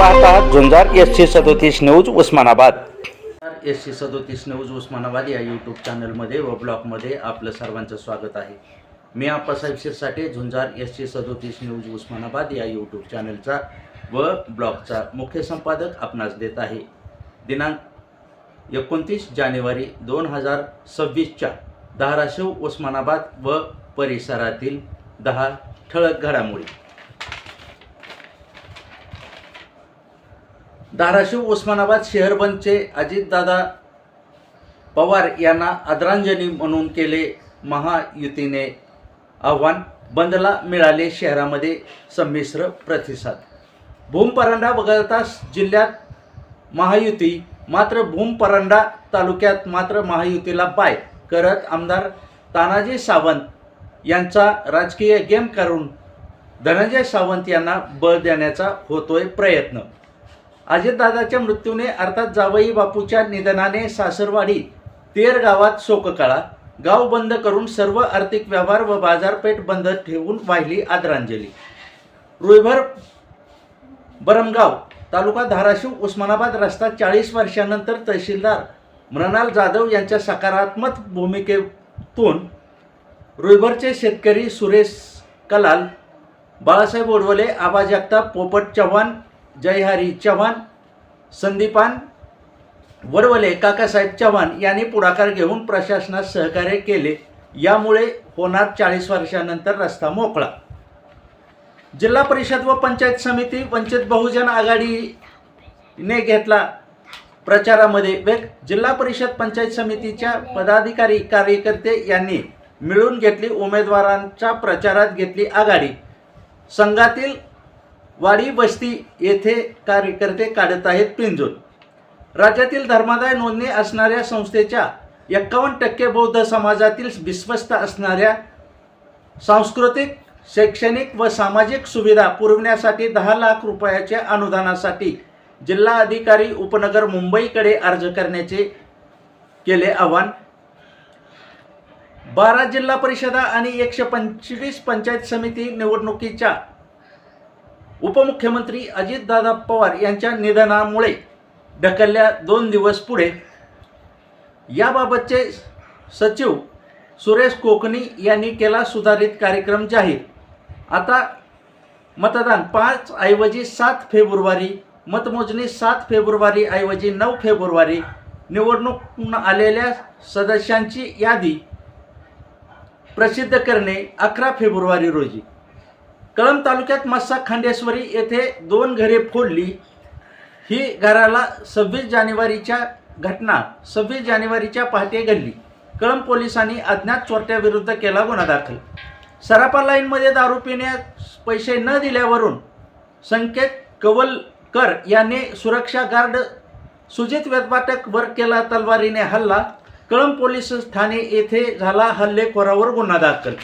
पाहत आहात झुंजार S C सदोतीस न्यूज उस्मानाबाद. एस सी सदोतीस न्यूज उस्मानाबाद या यूट्यूब चॅनलमध्ये व ब्लॉगमध्ये आपलं सर्वांचं स्वागत आहे. मी आप्पासाहेब शिरसाठे झुंजार एस सी सदोतीस न्यूज उस्मानाबाद या यूट्यूब चॅनलचा व ब्लॉगचा मुख्य संपादक आपणास देत आहे. दिनांक एकोणतीस जानेवारी दोन हजार सव्वीसच्या धाराशिव उस्मानाबाद व परिसरातील दहा ठळक घडामोडी. धाराशिव उस्मानाबाद शहरबंदचे अजितदादा पवार यांना आदरांजली म्हणून केले महायुतीने आव्हान. बंदला मिळाले शहरामध्ये संमिश्र प्रतिसाद. भूमपरांडा वगळता जिल्ह्यात महायुती मात्र भूमपरांडा तालुक्यात मात्र महायुतीला बाय करत आमदार तानाजी सावंत यांचा राजकीय गेम करून धनंजय सावंत यांना बळ देण्याचा होतोय प्रयत्न. अजितदादाच्या मृत्यूने अर्थात जावई बापूच्या निधनाने सासरवाडी तेर गावात शोककळा गाव बंद करून सर्व आर्थिक व्यवहार व बाजारपेठ बंद ठेवून वाहिली आदरांजली. रुईभर बरमगाव तालुका धाराशिव उस्मानाबाद रस्ता चाळीस वर्षानंतर तहसीलदार मृणाल जाधव यांच्या सकारात्मक भूमिकेतून रुईभरचे शेतकरी सुरेश कलाल बाळासाहेब ओडवले आबा जगताप पोपट चव्हाण जयहरी चव्हाण संदीपान वडवले काकासाहेब चव्हाण यांनी पुढाकार घेऊन प्रशासनास सहकार्य केले. यामुळे होणार चाळीस वर्षानंतर रस्ता मोकळा. जिल्हा परिषद व पंचायत समिती वंचित बहुजन आघाडीने घेतला प्रचारामध्ये वेग. जिल्हा परिषद पंचायत समितीच्या पदाधिकारी कार्यकर्ते यांनी मिळून घेतली उमेदवारांच्या प्रचारात घेतली आघाडी. संघातील वाडी बस्ती येथे कार्यकर्ते काढत आहेत पिंजून. राज्यातील धर्मादाय नोंदणी असणाऱ्या संस्थेच्या एक्कावन्न टक्के बौद्ध समाजातील विश्वस्त असणाऱ्या सांस्कृतिक शैक्षणिक व सामाजिक सुविधा पुरवण्यासाठी दहा लाख रुपयाच्या अनुदानासाठी जिल्हा अधिकारी उपनगर मुंबईकडे अर्ज करण्याचे केले आवाहन. बारा जिल्हा परिषदा आणि एकशे पंचवीस पंचायत समिती निवडणुकीच्या उपमुख्यमंत्री अजितदादा पवार यांच्या निधनामुळे ढकलल्या दोन दिवस पुढे. याबाबतचे सचिव सुरेश कोकणी यांनी केला सुधारित कार्यक्रम जाहीर. आता मतदान पाच ऐवजी सात फेब्रुवारी मतमोजणी सात फेब्रुवारी ऐवजी नऊ फेब्रुवारी निवडणूक आलेल्या सदस्यांची यादी प्रसिद्ध करणे अकरा फेब्रुवारी रोजी. कळंब तालुक्यात मस्सा खांडेश्वरी येथे दोन घरे फोडली. ही घराला सव्वीस जानेवारीच्या घटना सव्वीस जानेवारीच्या पहाटे घडली. कळंब पोलिसांनी अज्ञात चोरट्याविरुद्ध केला गुन्हा दाखल. सरापा लाईनमध्ये दारू पिण्यास पैसे न दिल्यावरून संकेत कवलकर याने सुरक्षा गार्ड सुजित वेदपाटक वर केला तलवारीने हल्ला. कळंब पोलीस ठाणे येथे झाला हल्लेखोरावर गुन्हा दाखल.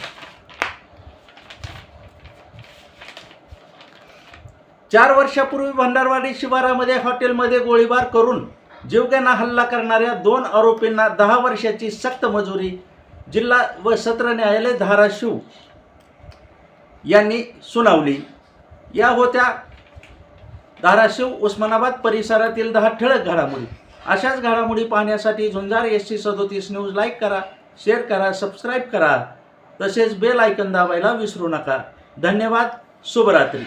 चार वर्षापूर्वी भंडारवाडी शिवारामध्ये हॉटेलमध्ये गोळीबार करून जीवघेणा हल्ला करणाऱ्या दोन आरोपींना दहा वर्षाची सक्त मजुरी जिल्हा व सत्र न्यायालय धाराशिव यांनी सुनावली. या होत्या धाराशिव उस्मानाबाद परिसरातील दहा ठळक घडामोडी. अशाच घडामोडी पाहण्यासाठी झुंजार एस सी सदोतीस न्यूज लाईक करा शेअर करा सबस्क्राईब करा. तसेच बेल आयकन दाबायला विसरू नका. धन्यवाद शुभरात्री.